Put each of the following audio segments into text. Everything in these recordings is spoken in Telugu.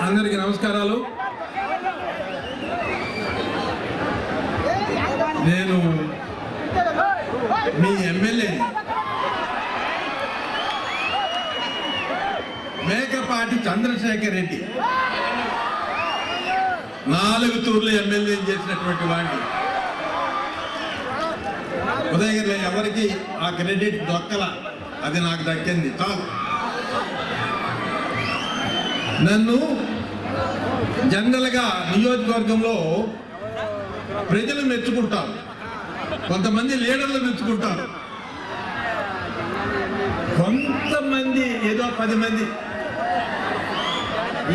అందరికీ నమస్కారాలు. నేను మీ ఎమ్మెల్యే. మేకపాటి చంద్రశేఖర్ రెడ్డి. నాలుగు తూర్లు ఎమ్మెల్యే చేసినటువంటి వాడిని. ఉదయగిరిలో ఎవరికి ఆ క్రెడిట్ దొక్కల. అది నాకు దక్కింది. చాలు. నన్ను జనరల్గా నియోజకవర్గంలో ప్రజలు మెచ్చుకుంటారు. కొంతమంది లీడర్లు మెచ్చుకుంటారు. కొంతమంది ఏదో పది మంది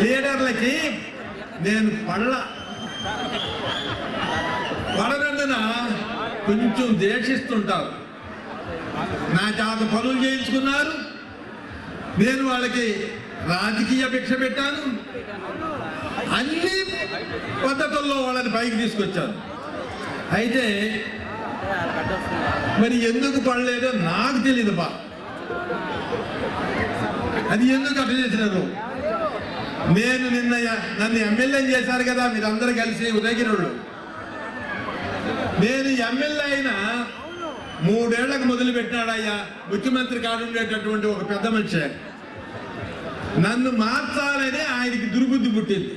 లీడర్లకి నేను పడల. పడనందున కొంచెం ద్వేషిస్తుంటారు. నా చేత పనులు చేయించుకున్నారు. నేను వాళ్ళకి రాజకీయ భిక్ష పెట్టాను. అన్ని పద్ధతుల్లో వాళ్ళని పైకి తీసుకొచ్చాను. అయితే మరి ఎందుకు పడలేదో నాకు తెలియదు బా. అది ఎందుకు అట్లా చేసినారు నేను నిన్న నన్ను ఎమ్మెల్యే చేశారు కదా మీరందరూ కలిసి ఉదయగిరుడు నేను ఎమ్మెల్యే అయినా మూడేళ్ళకు మొదలు పెట్టినాడయ్యా ముఖ్యమంత్రి కాడుండేటటువంటి ఒక పెద్ద మనిషి. నన్ను మార్చాలని ఆయనకి దుర్బుద్ధి పుట్టింది.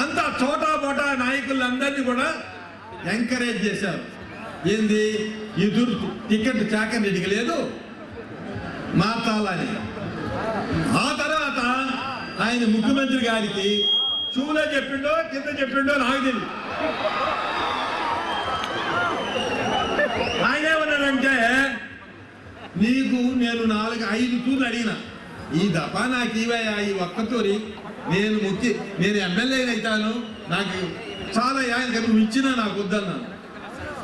అంత చోటా బోటా నాయకులందరినీ కూడా ఎంకరేజ్ చేశారు. ఏంది? ఈ దుర్ టికెట్ చాకర్ రెడ్డికి లేదు. మార్చాలని. ఆ తర్వాత ఆయన ముఖ్యమంత్రి గారికి చూలో చెప్పిండో కింద చెప్పిండో నాకు తెలియదు ఆయన ఏమన్నాడంటే నీకు నేను నాలుగు ఐదు తూర్లు అడిగిన. ఈ దఫా నాకు ఇవయ్యా ఈ ఒక్కతూరి నేను ముఖ్య నేను ఎమ్మెల్యే అవుతాను నాకు చాలా ఆయన నువ్వు ఇచ్చినా నాకు వద్దన్నాను.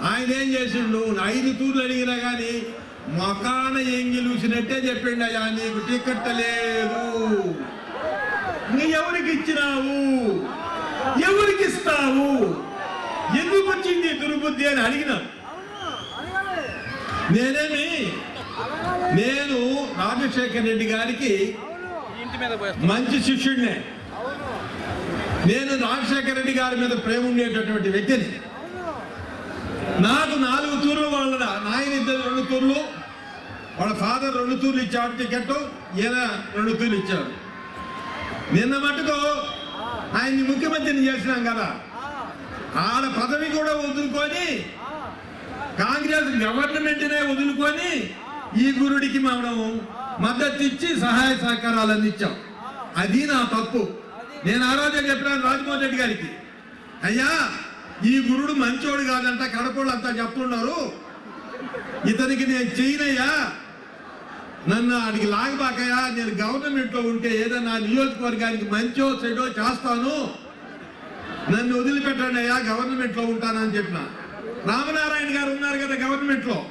ఆయన ఏం చేసిండు? ఐదు తూర్లు అడిగినా కానీ మొకాన ఏం గెలిచినట్టే చెప్పిండు అయ్యా నీకు టికెట్ లేదు. నీ ఎవరికి ఇచ్చినావు? ఎవరికి ఇస్తావు? ఎందుకు వచ్చింది దుర్బుద్ధి అని అడిగినాను నేనేమి నేను రాజశేఖర్ రెడ్డి గారికి మంచి శిష్యుడినే. నేను రాజశేఖర రెడ్డి గారి మీద ప్రేమ ఉండేటటువంటి వ్యక్తిని. నాకు నాలుగు తూర్లు వాళ్ళ నాయన ఇద్దరు రెండు తూర్లు వాళ్ళ ఫాదర్ రెండు తూర్లు ఇచ్చాడు టికెట్ ఈయన రెండు తూర్లు ఇచ్చాడు నిన్న మటుకు ఆయన్ని ముఖ్యమంత్రిని చేసినాం కదా. ఆడ పదవి కూడా వదులుకొని కాంగ్రెస్ గవర్నమెంట్నే వదులుకొని ఈ గురుడికి మనం మద్దతు ఇచ్చి సహాయ సహకారాలు అందించాం. అది నా తప్పు. నేను ఆ రోజే చెప్పినాను రాజమోహన్ రెడ్డి గారికి. అయ్యా ఈ గురుడు మంచోడు కాదంట కడపడు అంతా చెప్తున్నారు. ఇతనికి నేను చేయనయ్యా నన్ను ఆడికి లాగబాకయ్యా. నేను గవర్నమెంట్లో ఉంటే ఏదైనా నియోజకవర్గానికి మంచో చెడో చేస్తాను. నన్ను వదిలిపెట్టండి అయ్యా గవర్నమెంట్లో ఉంటానని చెప్పిన. రామనారాయణ గారు ఉన్నారు కదా గవర్నమెంట్లో.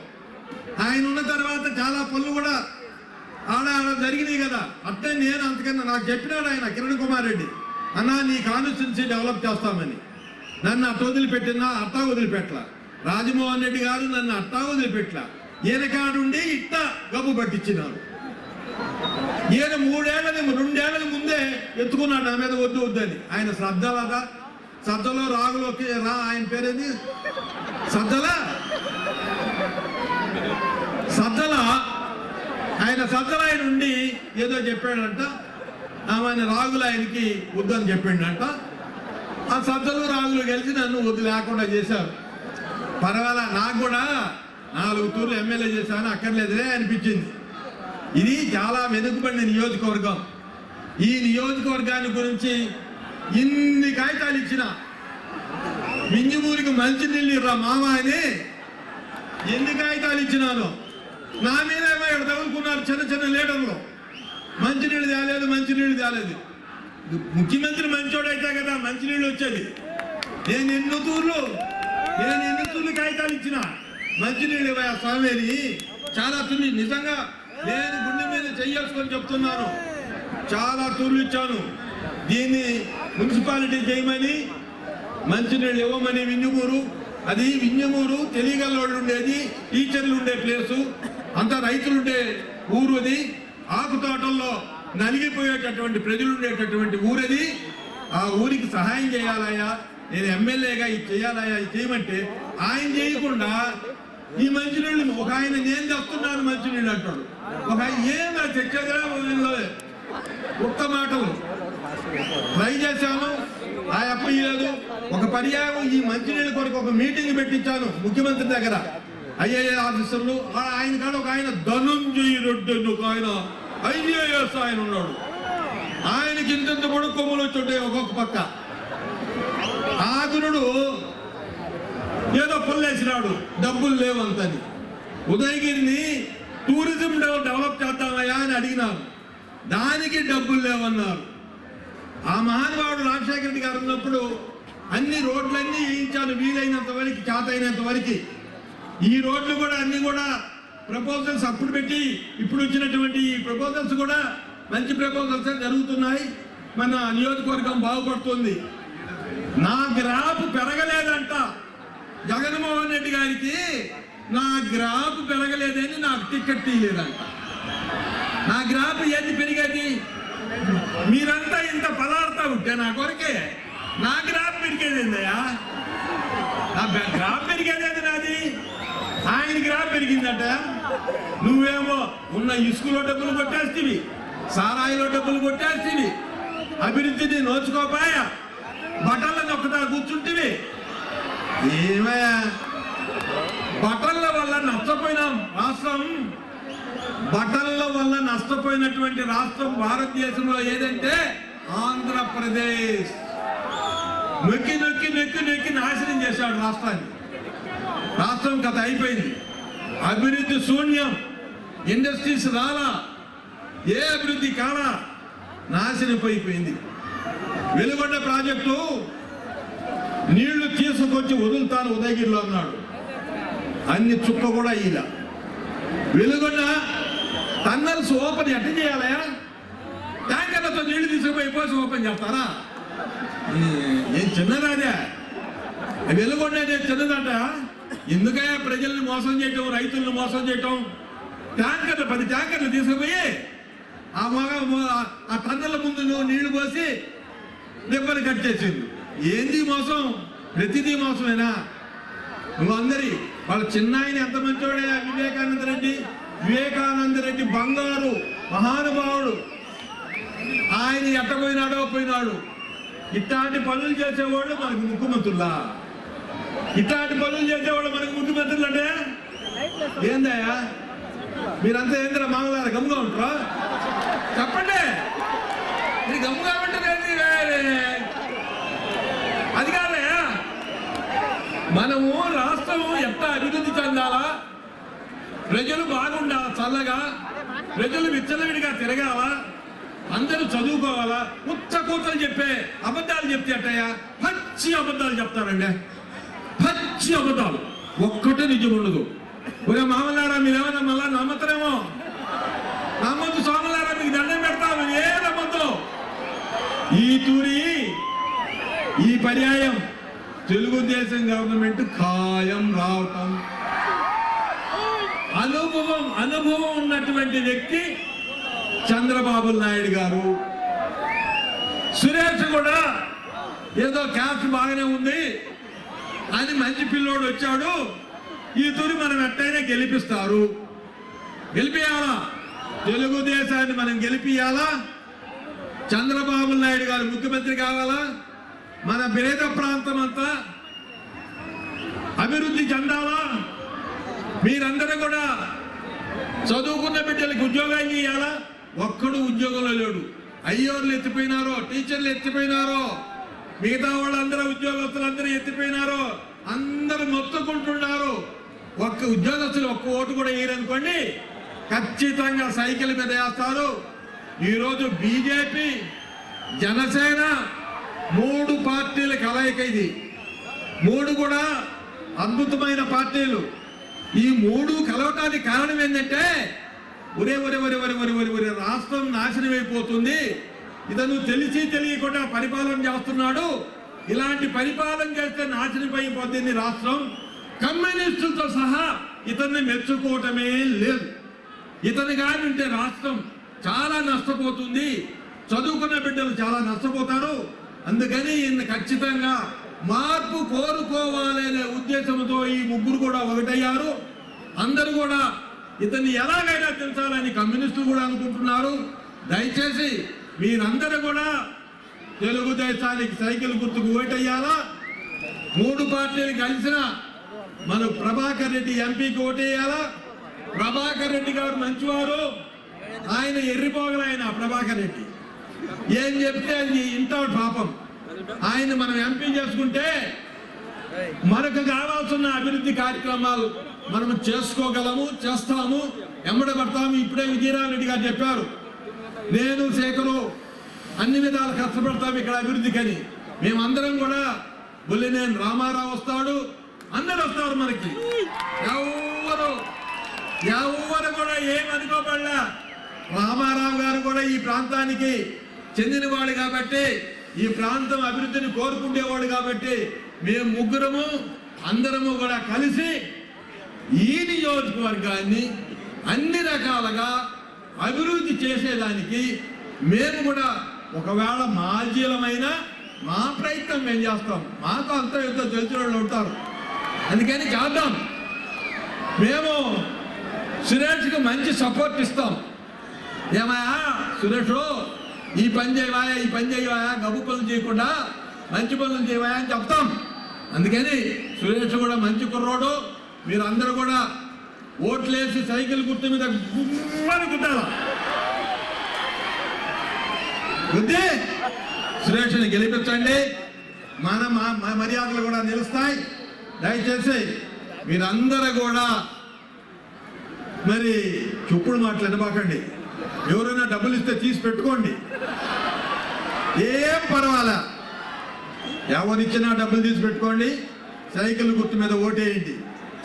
ఆయన ఉన్న తర్వాత చాలా పనులు కూడా ఆడ ఆడ జరిగినాయి కదా. అట్లే నేను అంతకన్నా నాకు చెప్పినాడు ఆయన కిరణ్ కుమార్ రెడ్డి. అన్నా నీ కాన్స్టిట్యున్సీ డెవలప్ చేస్తామని. నన్ను అట్ట వదిలిపెట్టినా అట్టా వదిలిపెట్టలా. రాజమోహన్ రెడ్డి గారు నన్ను అట్టా వదిలిపెట్టలా. ఈయన కాడుండి ఇట్ట గబ్బు పట్టించినారు. ఈయన మూడేళ్ళని రెండేళ్ళ ముందే ఎత్తుకున్నాడు నా మీద వద్దు వద్దని ఆయన శ్రద్ధలదా శ్రద్ధలో రాగులోకి రా ఆయన పేరేది? సద్దలా ఆయన సద్దల ఉండి ఏదో చెప్పాడంట ఆమె రాగులు ఆయనకి వద్దని చెప్పిండంట. ఆ సద్దలు రాగులు కలిసి నన్ను వద్దు లేకుండా చేశారు. పర్వాలా నాకు కూడా నాలుగు తూర్లు ఎమ్మెల్యే చేశాను అక్కర్లేదులే అనిపించింది. ఇది చాలా వెనుకబడిన నియోజకవర్గం. ఈ నియోజకవర్గాన్ని గురించి ఇన్ని కాగితాలు ఇచ్చిన మింజమూరికి మంచి నీళ్ళు రా మామ అని ఎన్ని కాగితాలు ఇచ్చినాను. నా మీద ఇక్కడ తగులుకున్నారు చిన్న చిన్న లీడర్లు. మంచినీళ్ళు తేలేదు మంచినీళ్ళు తేలేదు. ముఖ్యమంత్రి మంచోడైతే కదా మంచినీళ్ళు వచ్చేది. నేను ఎన్ని తూర్లు నేను ఎన్ని తూర్లు కాగితాలు ఇచ్చిన మంచినీళ్ళు ఇవ్వ స్వామి చాలా తుల్లి నిజంగా నేను గుండె మీద చెయ్యేసుకొని చెప్తున్నాను. చాలా తూర్లు ఇచ్చాను. దీన్ని మున్సిపాలిటీ చేయమని మంచినీళ్ళు ఇవ్వమని వింజమూరు అది వింజమూరు వాళ్ళు ఉండేది టీచర్లు ఉండే ప్లేసు. అంతా రైతులుండే ఊరు అది ఆకు తోటల్లో నలిగిపోయేటటువంటి ప్రజలు ఉండేటటువంటి ఊరది. ఆ ఊరికి సహాయం చేయాలయ్యా నేను ఎమ్మెల్యేగా ఇది చేయాలయ్యా ఇది చేయమంటే ఆయన చేయకుండా ఈ మంచినీళ్ళు ఒక ఆయన నేను తెస్తున్నాను మంచినీళ్ళు అంటాడు. ఒక ఆయన ఏం తెచ్చేదిరా వీళ్ళు ఒక్క మాటలు. ట్రై చేశాను. ఆ అప్ప ఇయ్యలేదు ఒక పర్యాయం ఈ మంచినీళ్ళ కొరకు ఒక మీటింగ్ పెట్టించాను ముఖ్యమంత్రి దగ్గర. ఐఏఎస్ ఆఫీసర్లు ఆ ఆయన కాడ ఒక ఆయన ధనుంజయ రెడ్డి ఒక ఆయన ఐఏఎస్ ఆయన ఉన్నాడు. ఆయనకి ఇంత కూడా కొమ్ములు వచ్చుంటాయి ఒక్కొక్క పక్క. ఆదురుడు ఏదో పుల్లేసినాడు డబ్బులు లేవంతని. ఉదయగిరిని టూరిజం డెవలప్ చేద్దామయ్యా అని అడిగినారు. దానికి డబ్బులు లేవన్నారు. ఆ మహానుభావుడు రాజశేఖర రెడ్డి గారు ఉన్నప్పుడు అన్ని రోడ్లన్నీ వేయించాను వీలైనంత వరకు చేతైనంత వరకు ఈ రోడ్లు కూడా అన్ని కూడా ప్రపోజల్స్ అప్పుడు పెట్టి ఇప్పుడు వచ్చినటువంటి ఈ ప్రపోజల్స్ కూడా మంచి ప్రపోజల్స్ జరుగుతున్నాయి. మన నియోజకవర్గం బాగుపడుతుంది. నా గ్రాఫ్ పెరగలేదంట. జగన్మోహన్ రెడ్డి గారికి నా గ్రాఫ్ పెరగలేదని నాకు టికెట్ తీయలేదంట. నా గ్రాఫ్ ఏది పెరిగేది? మీరంతా ఇంత పదార్థ ఉంటే నా కొరకే. నా గ్రాఫ్ పెరిగేది ఏందయ్యా? నా గ్రాఫ్ పెరిగేది నాది? ఆయనకి రా పెరిగిందట. నువ్వేమో ఉన్న ఇసుకలో డబ్బులు కొట్టేస్తివి సారాయిలో డబ్బులు కొట్టేస్తివి అభివృద్ధిని నోచుకోపాయ? బట్టల నొక్కతా కూర్చుంటివి. ఏమయ్యా బట్టల వల్ల నష్టపోయినాం రాష్ట్రం బట్టల వల్ల నష్టపోయినటువంటి రాష్ట్రం భారతదేశంలో ఏదంటే ఆంధ్రప్రదేశ్. నొక్కి నొక్కి నొక్కి నొక్కి నాశనం చేశాడు రాష్ట్రాన్ని. రాష్ట్రం కథ అయిపోయింది. అభివృద్ధి శూన్యం. ఇండస్ట్రీస్ రాలా. ఏ అభివృద్ధి కాలా? నాశనమైపోయింది వెలుగొండ ప్రాజెక్టు నీళ్ళు తీసుకొచ్చి వదులుతాను ఉదయగిరిలో అన్నాడు అన్ని చుక్క కూడా ఇలా వెలుగొండ టన్నల్స్ ఓపెన్ ఎట్ట చేయాలయా ట్యాంకర్లతో నీళ్ళు తీసుకుపోయి పోసి ఓపెన్ చేస్తారా? ఏం చిన్నదాదే వెలుగొండ అనేది ఎందుకయ్యా ప్రజల్ని మోసం చేయటం రైతులను మోసం చేయటం? ట్యాంకర్లు పది ట్యాంకర్లు తీసుకుపోయి ఆ మగ ఆ టన్నెల ముందు నువ్వు నీళ్ళు పోసి దెబ్బలు కట్ చేసింది ఏంది మోసం? ప్రతిదీ మోసమేనా? నువ్వు అందరి వాళ్ళ చిన్న ఆయన ఎంత మంచోడే? వివేకానంద రెడ్డి. వివేకానంద రెడ్డి బంగారు మహానుభావుడు. ఆయన ఎట్టపోయినాడో పోయినాడు. ఇట్లాంటి పనులు చేసేవాడు మనకు ముఖ్యమంత్రులా. ఇట్లాంటి పనులు చేసేవాళ్ళు మనకు ముఖ్యమంత్రులు అంటే? ఏందయ్యా? మీరంతా ఏందిరా మామగారు గమ్ముగా ఉంటారా? చెప్పండి. మీరు గమ్ముగా ఉంటారు అది కాదయ్యా మనము రాష్ట్రం ఎంత అభివృద్ధి చెందాలా ప్రజలు బాగుండాలా చల్లగా ప్రజలు విచ్చలవిడిగా తిరగాలా అందరూ చదువుకోవాలా ఉచ్చ కూతలు చెప్పే అబద్ధాలు చెప్తే అట్టయ్యా పచ్చి అబద్ధాలు చెప్తారండి. పచ్చి అబద్ధాలు ఒక్కటే నిజం ఉండదు. ఒరే మామలారా మీరేమైనా మళ్ళా నమ్మతరేమో? నమ్మద్దు సోమలారా మీకు దండం పెడతాము. ఏ నమ్మద్దు? ఈ తూరి ఈ పర్యాయం తెలుగుదేశం గవర్నమెంట్ ఖాయం రావటం. అనుభవం అనుభవం ఉన్నటువంటి వ్యక్తి చంద్రబాబు నాయుడు గారు. సురేష్ కూడా ఏదో క్యాస్ట్ బాగానే ఉంది. అని మంచి పిల్లోడు వచ్చాడు. ఈ తూరి మనం ఎట్టయినా గెలిపిస్తారు. గెలిపియాలా? తెలుగుదేశాన్ని మనం గెలిపియాలా? చంద్రబాబు నాయుడు గారు ముఖ్యమంత్రి కావాలా? మన పేద ప్రాంతం అంతా అభివృద్ధి చెందాలా? మీరందరూ కూడా చదువుకున్న బిడ్డలకి ఉద్యోగాలు ఇవ్వాలా ఒక్కడు ఉద్యోగంలో లేడు. అయ్యోర్లు ఎత్తిపోయినారో టీచర్లు ఎత్తిపోయినారో మిగతా వాళ్ళందరూ ఉద్యోగస్తులందరూ ఎత్తిపోయినారో అందరూ మొత్తుకుంటున్నారు. ఒక్క ఉద్యోగస్తులు ఒక్క ఓటు కూడా వేయరనుకోండి ఖచ్చితంగా సైకిల్ మీద వేస్తారు. ఈరోజు బీజేపీ జనసేన మూడు పార్టీల కలయిక ఇది. మూడు కూడా అద్భుతమైన పార్టీలు. ఈ మూడు కలవటానికి కారణం ఏంటంటే ఒరే ఒరే ఒరే ఒరే ఒరే ఒరే ఒరే రాష్ట్రం నాశనం అయిపోతుంది ఇతను తెలిసి తెలియకుండా పరిపాలన చేస్తున్నాడు. ఇలాంటి పరిపాలన చేస్తే నాశనం అయిపోతుంది రాష్ట్రం. కమ్యూనిస్టులతో సహా ఇతన్ని మెచ్చుకోవటమే లేదు. ఇతను కాని ఉంటే రాష్ట్రం చాలా నష్టపోతుంది. చదువుకున్న బిడ్డలు చాలా నష్టపోతారు. అందుకని ఈయన ఖచ్చితంగా మార్పు కోరుకోవాలనే ఉద్దేశంతో ఈ ముగ్గురు కూడా ఒకటయ్యారు. అందరూ కూడా ఇతన్ని ఎలాగైనా పెంచాలని కమ్యూనిస్టులు కూడా అనుకుంటున్నారు. దయచేసి మీరందరూ కూడా తెలుగుదేశానికి సైకిల్ గుర్తుకు ఓటయ్యాలా మూడు పార్టీలు కలిసిన మన ప్రభాకర్ రెడ్డి ఎంపీకి ఓటేయాలా ప్రభాకర్ రెడ్డి గారు మంచివారు. ఆయన ఎర్రిపోగల ఆయన ప్రభాకర్ రెడ్డి. ఏం చెప్తే అది ఇంత పాపం. ఆయన మనం ఎంపీ చేసుకుంటే మనకు కావాల్సిన అభివృద్ధి కార్యక్రమాలు మనం చేసుకోగలము చేస్తాము. ఎమ్మడబడతాము ఇప్పుడే విజయరామరెడ్డి గారు చెప్పారు. నేను శేఖరు అన్ని విధాలు కష్టపడతాం ఇక్కడ అభివృద్ధికని మేమందరం కూడా బుల్లినేని రామారావు వస్తాడు అందరు వస్తారు మనకి. ఎవరు ఎవరు కూడా ఏం అనుకోబడలా రామారావు గారు కూడా ఈ ప్రాంతానికి చెందినవాడు కాబట్టి ఈ ప్రాంతం అభివృద్ధిని కోరుకునేవాడు కాబట్టి మేము ముగ్గురము అందరము కూడా కలిసి ఈ నియోజకవర్గాన్ని అన్ని రకాలుగా అభివృద్ధి చేసేదానికి మేము కూడా ఒకవేళ మాజీలమైన మా ప్రయత్నం మేము చేస్తాం. మాకు అంత యుద్ధం తెలిసిన వాళ్ళు ఉంటారు. అందుకని చేద్దాం. మేము సురేష్కి మంచి సపోర్ట్ ఇస్తాం. ఏమయ్యా సురేష్ ఈ పని చేయవాయా ఈ పని చేయవాయా గబ్బు పనులు చేయకుండా మంచి పనులు చేయవాయా అని చెప్తాం. అందుకని సురేష్ కూడా మంచి కుర్రోడు. మీరు అందరూ కూడా ఓట్లేసి సైకిల్ గుర్తు మీద గుమ్మని గుద్దాల? గుద్ది! సురేష్ని గెలిపించండి. మన మా- మా మర్యాదలు కూడా నిలుస్తాయి. దయచేసి మీరందరూ కూడా మరి చెప్పుడు మాటలు వినబాకండి. ఎవరైనా డబ్బులు ఇస్తే తీసి పెట్టుకోండి. ఏం పర్వాలా? ఎవరిచ్చినా డబ్బులు తీసి పెట్టుకోండి. సైకిల్ గుర్తు మీద ఓటేయండి.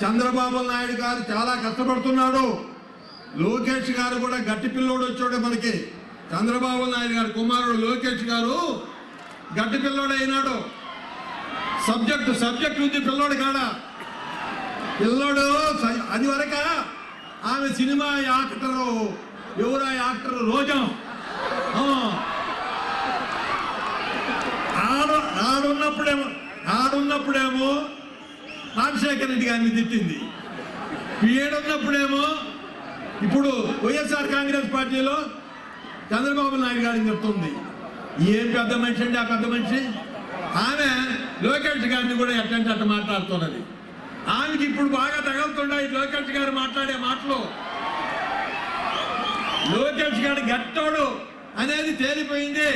చంద్రబాబు నాయుడు గారు చాలా కష్టపడుతున్నాడు. లోకేష్ గారు కూడా గట్టి పిల్లోడు వచ్చాడు మనకి. చంద్రబాబు నాయుడు గారు కుమారుడు లోకేష్ గారు గట్టి పిల్లోడు అయినాడు సబ్జెక్ట్ సబ్జెక్ట్ ఉంది పిల్లోడు కాడ. పిల్లోడు అది వరక ఆమె సినిమా యాక్టరు ఎవరా యాక్టర్ రోజా. ఆడు ఆడున్నప్పుడేమో ఆడున్నప్పుడేమో రాజశేఖర రెడ్డి గారిని తిట్టింది. ఏడున్నప్పుడేమో ఇప్పుడు వైఎస్ఆర్ కాంగ్రెస్ పార్టీలో చంద్రబాబు నాయుడు గారిని చెప్తుంది. ఏం పెద్ద మనిషి అండి ఆ పెద్ద మనిషి? ఆమె లోకేష్ గారిని కూడా ఎట్టంటే అట్ట మాట్లాడుతున్నది. ఆమెకి ఇప్పుడు బాగా తగలుతున్నాయి లోకేష్ గారు మాట్లాడే మాటలు? లోకేష్ గారు గట్టోడు అనేది తేలిపోయింది.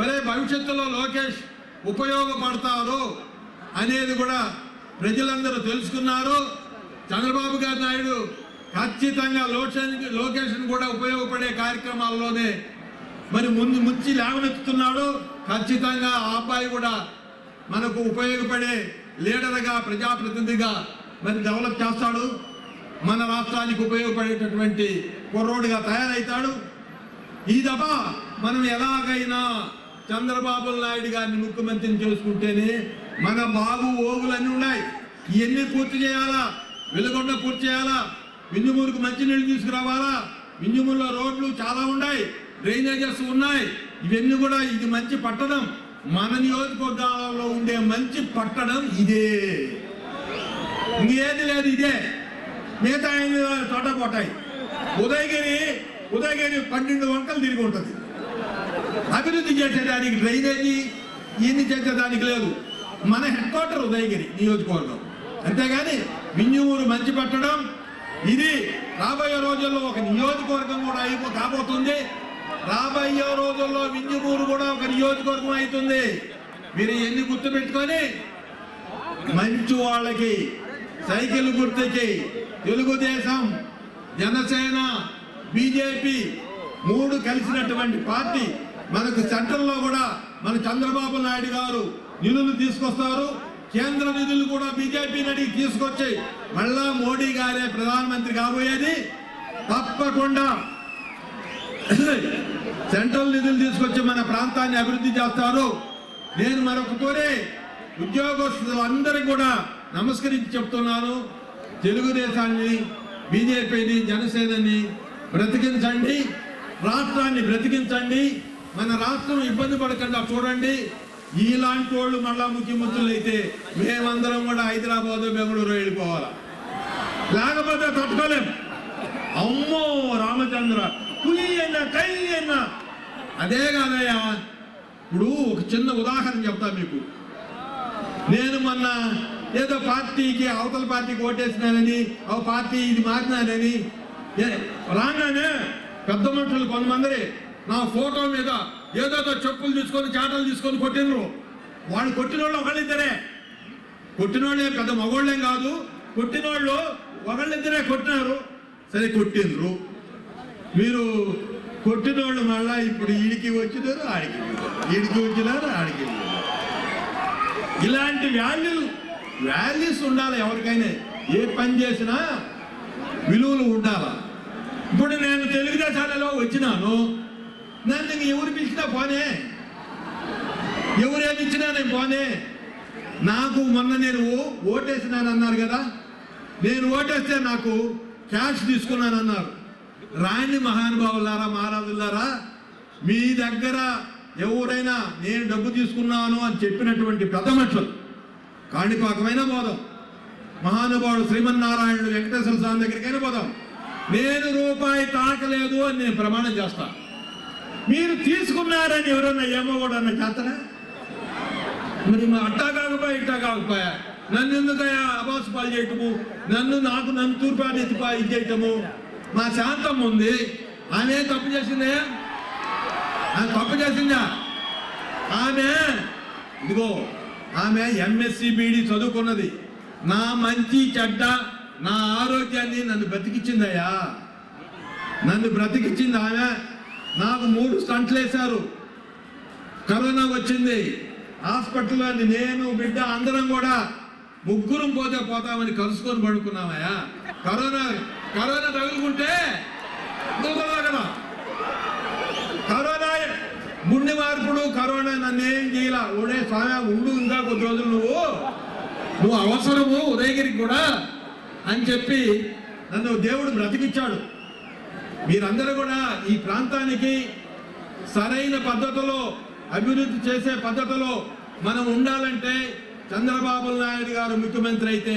ఒరే భవిష్యత్తులో లోకేష్ ఉపయోగపడతారు అనేది కూడా ప్రజలందరూ తెలుసుకున్నారు. చంద్రబాబు గారి నాయుడు ఖచ్చితంగా లోకేష్ లోకేషన్ కూడా ఉపయోగపడే కార్యక్రమాల్లోనే మరి ముందు ముంచి లేవనెత్తుతున్నాడు. ఖచ్చితంగా ఆ అబ్బాయి కూడా మనకు ఉపయోగపడే లీడర్గా ప్రజాప్రతినిధిగా మరి డెవలప్ చేస్తాడు. మన రాష్ట్రానికి ఉపయోగపడేటటువంటి కుర్రోడుగా తయారవుతాడు ఈ దఫ మనం ఎలాగైనా చంద్రబాబు నాయుడు గారిని ముఖ్యమంత్రిని చేసుకుంటేనే మన బాగు ఓగులు అన్నీ ఉన్నాయి ఇవన్నీ పూర్తి చేయాలా? వెలుగొండ పూర్తి చేయాలా? మింజుమూరుకు మంచినీళ్ళు తీసుకురావాలా? మింజుమూరులో రోడ్లు చాలా ఉన్నాయి డ్రైనేజెస్ ఉన్నాయి. ఇవన్నీ కూడా ఇది మంచి పట్టణం. మన నియోజకవర్గాలలో ఉండే మంచి పట్టణం ఇదే. ఇంకేది లేదు ఇదే. మిగతా ఐదు చోట ఉదయగిరి ఉదయగిరి పన్నెండు వంటలు తిరిగి ఉంటుంది. అభివృద్ధి చేసేదానికి డ్రైనేజీ ఇన్ని చేసేదానికి లేదు. మన హెడ్ క్వార్టర్ ఉదయగిరి నియోజకవర్గం. అంతేగాని మింజుమూరు మంచి పట్టడం ఇది రాబోయే రోజుల్లో ఒక నియోజకవర్గం కూడా అయిపో కాబోతుంది. రాబోయే రోజుల్లో మింజుమూరు కూడా ఒక నియోజకవర్గం అవుతుంది. మీరు ఎన్ని గుర్తు పెట్టుకొని మంచి వాళ్ళకి సైకిల్ గుర్తుకి తెలుగుదేశం జనసేన బీజేపీ మూడు కలిసినటువంటి పార్టీ మనకు సెంట్రల్లో కూడా మన చంద్రబాబు నాయుడు గారు నిధులు తీసుకొస్తారు. కేంద్ర నిధులు కూడా బీజేపీ అడిగి తీసుకొచ్చి మళ్ళా మోడీ గారే ప్రధానమంత్రి కాబోయేది. తప్పకుండా సెంట్రల్ నిధులు తీసుకొచ్చి మన ప్రాంతాన్ని అభివృద్ధి చేస్తారు. నేను మరొక కోరే ఉద్యోగస్తులందరికీ కూడా నమస్కరించి చెప్తున్నాను. తెలుగుదేశాన్ని బీజేపీని జనసేనని బ్రతికించండి. రాష్ట్రాన్ని బ్రతికించండి. మన రాష్ట్రం ఇబ్బంది పడకుండా చూడండి. ఇలాంటి వాళ్ళు మళ్ళా ముఖ్యమంత్రులు అయితే మేమందరం కూడా హైదరాబాద్ బెంగళూరు వెళ్ళిపోవాలా? లేకపోతే తట్టుకోలేం. అమ్మో రామచంద్ర కుయ్యన్న కయ్యన్న అదే కాదయ్యా. ఇప్పుడు ఒక చిన్న ఉదాహరణ చెప్తా మీకు. నేను మొన్న ఏదో పార్టీకి అవతల పార్టీకి ఓటేసినానని ఆ పార్టీ ఇది మారినానని రాగానే పెద్ద మనుషులు కొంతమంది నా ఫోటో మీద ఏదేదో చెప్పులు తీసుకొని చాటలు తీసుకొని కొట్టినరు వాళ్ళు కొట్టిన వాళ్ళు ఒకళ్ళిద్దరే. కొట్టినోళ్ళే పెద్ద మగోళ్ళేం కాదు. కొట్టిన వాళ్ళు ఒకళ్ళిద్దరే కొట్టినారు. సరే కొట్టిండ్రు. మీరు కొట్టిన వాళ్ళు మళ్ళా ఇప్పుడు ఈడికి వచ్చినారు ఆడికి ఈడికి వచ్చినారు ఆడికి ఇలాంటి వాల్యూ వాల్యూస్ ఉండాలి ఎవరికైనా. ఏ పని చేసినా విలువలు ఉండాలా. ఇప్పుడు నేను తెలుగుదేశాలలో వచ్చినాను. నన్ను ఇంక ఎవరు పిలిచినా పోనే. ఎవరేమి ఇచ్చినా నేను పోనే. నాకు మొన్న నేను ఓటేసినాను అన్నారు కదా. నేను ఓటేస్తే నాకు క్యాష్ తీసుకున్నాను అన్నారు రాణి మహానుభావులారా మహారాజులారా మీ దగ్గర ఎవరైనా నేను డబ్బు తీసుకున్నాను అని చెప్పినటువంటి పెద్ద మనుషులు. కాణిపాకమైన పోదాం. మహానుభావుడు శ్రీమన్నారాయణుడు వెంకటేశ్వర స్వామి దగ్గరికైనా పోదాం. నేను రూపాయి తాకలేదు అని నేను ప్రమాణం చేస్తాను మీరు తీసుకున్నారని ఎవరన్నా ఏమో కూడా అన్న చేతనా? మరి మా అట్టా కాకపోయా ఇట్టా కాకపోయా? నన్ను ఎందుకయ్యా అబాస్ పాలు చేయటము? నన్ను నాకు నన్ను తూర్పాటి ఎత్తిపా ఇది చేయటము? మా శాంతం ఉంది. ఆమె తప్పు చేసిందే? ఆమె తప్పు చేసిందా? ఆమె ఇదిగో ఆమె ఎంఎస్సి బీడీ చదువుకున్నది. నా మంచి చెడ్డ నా ఆరోగ్యాన్ని నన్ను బ్రతికిచ్చిందయ్యా. నన్ను బ్రతికిచ్చింది ఆమె. నాకు మూడు స్టంట్లు వేశారు. కరోనా వచ్చింది. హాస్పిటల్లో నేను బిడ్డ అందరం కూడా ముగ్గురం పోతే పోతామని కలుసుకొని పడుకున్నామయ్యా. కరోనా కరోనా తగులుకుంటే కదా కరోనా గుండె మార్పుడు కరోనా నన్ను ఏం చేయాల. ఓడే స్వామి ఉండు ఇంకా కొద్ది రోజులు నువ్వు. నువ్వు అవసరము ఉదయగిరికి కూడా అని చెప్పి నన్ను దేవుడు బ్రతికిచ్చాడు. మీరందరూ కూడా ఈ ప్రాంతానికి సరైన పద్ధతిలో అభివృద్ధి చేసే పద్ధతిలో మనం ఉండాలంటే చంద్రబాబు నాయుడు గారు ముఖ్యమంత్రి అయితే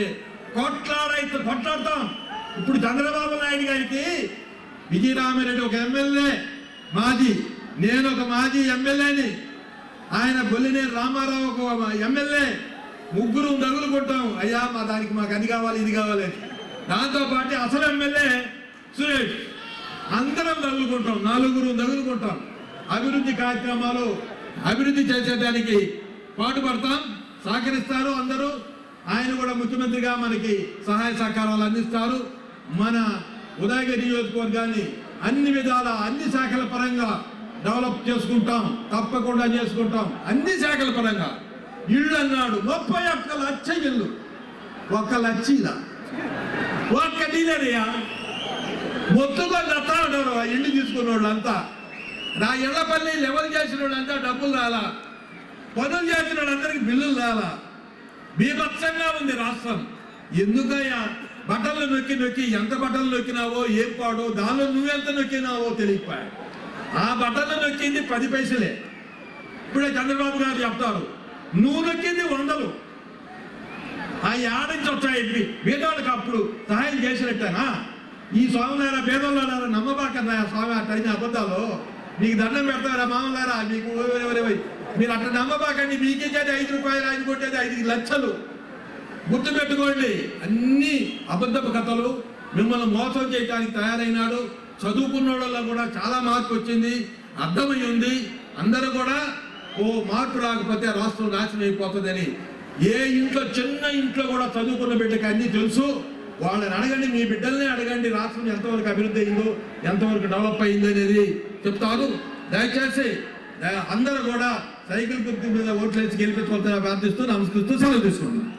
కొట్లాడైతే కొట్లాడతాం. ఇప్పుడు చంద్రబాబు నాయుడు గారికి విజయరామిరెడ్డి ఒక ఎమ్మెల్యే మాజీ నేను ఒక మాజీ ఎమ్మెల్యేని. ఆయన బొల్లినేని రామారావు ఒక ఎమ్మెల్యే. ముగ్గురు కొట్టాం. అయ్యా మా దానికి మాకు అది కావాలి ఇది కావాలి దాంతోపాటు దాంతో పాటు అసలు ఎమ్మెల్యే సురేష్. అందరం తగులుకుంటాం నలుగురు తగులుకుంటాం. అభివృద్ధి కార్యక్రమాలు అభివృద్ధి చేసేదానికి పాటుపడతాం సహకరిస్తారు అందరూ. ఆయన కూడా ముఖ్యమంత్రిగా మనకి సహాయ సహకారాలు అందిస్తారు. మన ఉదయగిరి నియోజకవర్గాన్ని అన్ని విధాల అన్ని శాఖల పరంగా డెవలప్ చేసుకుంటాం తప్పకుండా చేసుకుంటాం. అన్ని శాఖల పరంగా. ఇళ్ళు అన్నాడు ముప్పై ఒక్క లక్ష ఇల్లు ఒక్క లక్ష ఒక్క డీలరియా మొత్తుగా దత్తా ఉన్నారు ఆ ఇల్లు తీసుకున్న వాళ్ళంతా నా ఇళ్ళ పని లెవెల్ చేసిన వాళ్ళంతా డబ్బులు రాలా. పనులు చేసిన వాళ్ళందరికీ బిల్లులు రాలా. బీభత్సంగా ఉంది రాష్ట్రం. ఎందుకయ్యా? బట్టలు నొక్కి నొక్కి ఎంత బట్టలు నొక్కినావో ఏం పాడో దానిలో నువ్వెంత నొక్కినావో తెలియకపోయా. ఆ బట్టలు నొక్కింది పది పైసలే. ఇప్పుడే చంద్రబాబు గారు చెప్తారు నువ్వు నొక్కింది వందలు. ఆ యాడించి వచ్చాయి పేదవాళ్ళకి అప్పుడు సహాయం చేసినట్టేనా? ఈ స్వామినారా పేదోళ్ళారా నమ్మబాకన్నా స్వామి అట్టయిన అబద్ధాలు. నీకు దండం పెడతారా మామలారా మీకు ఓయ్ మీరు అట్లా నమ్మబాకండి మీకేది ఐదు రూపాయలు ఐదు కొట్టేది ఐదు లక్షలు. గుర్తుపెట్టుకోండి అన్ని అబద్ధపు కథలు మిమ్మల్ని మోసం చేయడానికి తయారైనాడు. చదువుకున్న వాళ్ళలో కూడా చాలా మార్పు వచ్చింది అర్థమై ఉంది. అందరూ కూడా ఓ మార్పు రాకపోతే రాష్ట్రం నాశనం అయిపోతుందని ఏ ఇంట్లో చిన్న ఇంట్లో కూడా చదువుకున్న బిడ్డకి అన్ని తెలుసు. వాళ్ళని అడగండి మీ బిడ్డల్ని అడగండి రాష్ట్రం ఎంతవరకు అభివృద్ధి అయిందో ఎంతవరకు డెవలప్ అయింది అనేది చెప్తారు దయచేసి అందరూ కూడా సైకిల్ గుర్తు మీద ఓట్లేసి గెలిపించుకోవాలని ప్రార్థిస్తూ నమస్కరిస్తూ సెలవు తీసుకుంటున్నాను